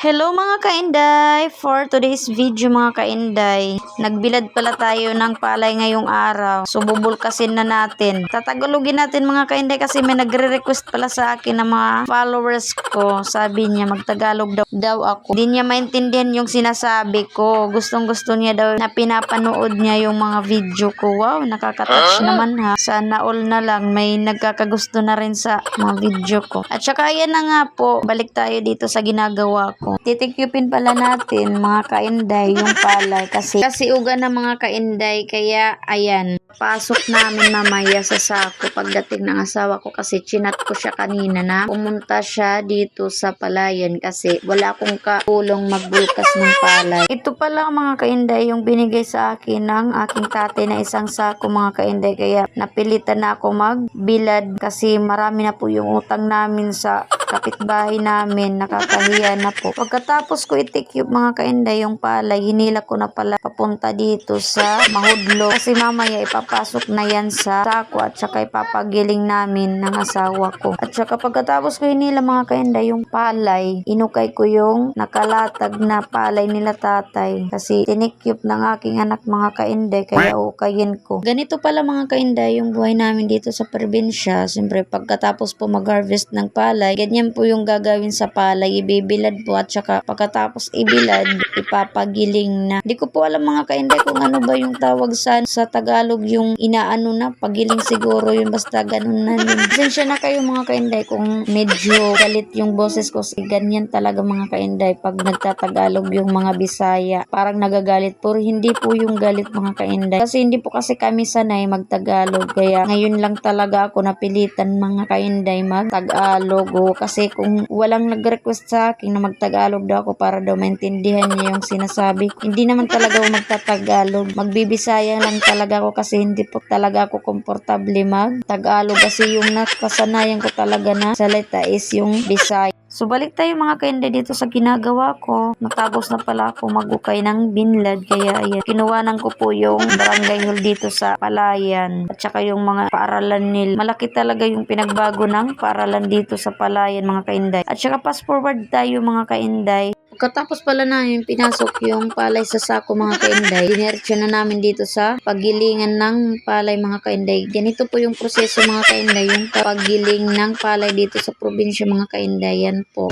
Hello mga kainday! For today's video mga kainday, nagbilad pala tayo ng palay ngayong araw. So bubulkasin na natin. Tatagalogin natin mga kainday kasi may nagre-request pala sa akin ng mga followers ko. Sabi niya magtagalog daw, daw ako. Hindi niya maintindihan yung sinasabi ko. Gustong gusto niya daw na pinapanood niya yung mga video ko. Wow, nakakatouch naman ha. Sana all na lang may nagkakagusto na rin sa mga video ko. At saka yan na nga po, balik tayo dito sa ginagawa ko. Titikyupin pala natin mga kainday yung palay kasi kasi uga ng mga kainday kaya ayan pasok namin mamaya sa sako pagdating ng asawa ko kasi chinat ko siya kanina na pumunta siya dito sa palayan kasi wala akong kaulong magbulkas ng palay. Ito pala mga kainday yung binigay sa akin ng aking tatay na isang sako mga kainday kaya napilitan na ako magbilad kasi marami na po yung utang namin sa kapitbahay namin, nakakahiya na po. Pagkatapos ko itik yung mga kainday, yung palay, hinila ko na pala papunta dito sa mahudlo. Kasi mamaya ipapasok na yan sa sako at saka ipapagiling namin ng asawa ko. At saka pagkatapos ko hinila mga kainday, yung palay, inukay ko yung nakalatag na palay nila tatay. Kasi tinikyup ng aking anak mga kainday, kaya ukayin ko. Ganito pala mga kainday, yung buhay namin dito sa probinsya. Siyempre, pagkatapos po mag-harvest ng palay, ganyan po yung gagawin sa palay, ibibilad po at saka pagkatapos ibilad, ipapagiling na. Di ko po alam mga kainday kung ano ba yung tawag sa, sa Tagalog yung inaano na, pagiling siguro yun, basta ganun na. Pasensya na kayo mga kainday kung medyo galit yung boses ko, kasi ganyan talaga mga kainday pag nagtatagalog yung mga Bisaya. Parang nagagalit po, hindi po yung galit mga kainday. Kasi hindi po kasi kami sanay magtagalog, kaya ngayon lang talaga ako napilitan mga kainday magtagalog. O, kasi kung walang nag-request sa akin na magtagalog daw ako para daw maintindihan niya yung sinasabi. Hindi naman talaga ako magtatagalog. Magbibisaya lang talaga ako kasi hindi po talaga ako komportable magtagalog kasi yung nakasanayan ko talaga na salita is yung Bisaya. So balik tayo mga kainday dito sa ginagawa ko. Natapos na pala ako magukay ng binlad kaya ayan. Kinuwanan ko po yung barangay hall dito sa Palayan at saka yung mga paaralan nila. Malaki talaga yung pinagbago ng paaralan dito sa Palayan mga kainday. At saka fast forward tayo mga kainday. Pagkatapos pala namin pinasok yung palay sa sako mga kainday, dinertsyo na namin dito sa paggilingan ng palay mga kainday. Ganito po yung proseso mga kainday, yung paggiling ng palay dito sa probinsya mga kainday. Yan po.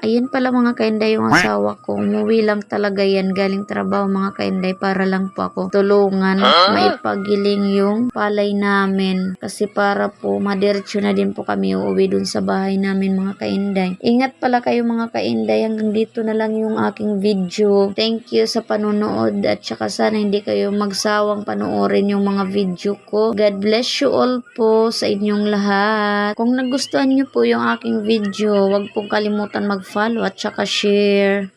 Ayun pala mga kainday yung asawa ko. Umuwi lang talaga yan galing trabaho mga kainday para lang po ako tulungan maipagiling yung palay namin. Kasi para po madiretsyo na din po kami uuwi dun sa bahay namin mga kainday. Ingat pala kayo mga kainday. Hanggang dito na lang yung aking video. Thank you sa panonood at saka sana hindi kayo magsawang panoorin yung mga video ko. God bless you all po sa inyong lahat. Kung nagustuhan nyo po yung aking video, wag pong kalimutan mag-follow at saka share.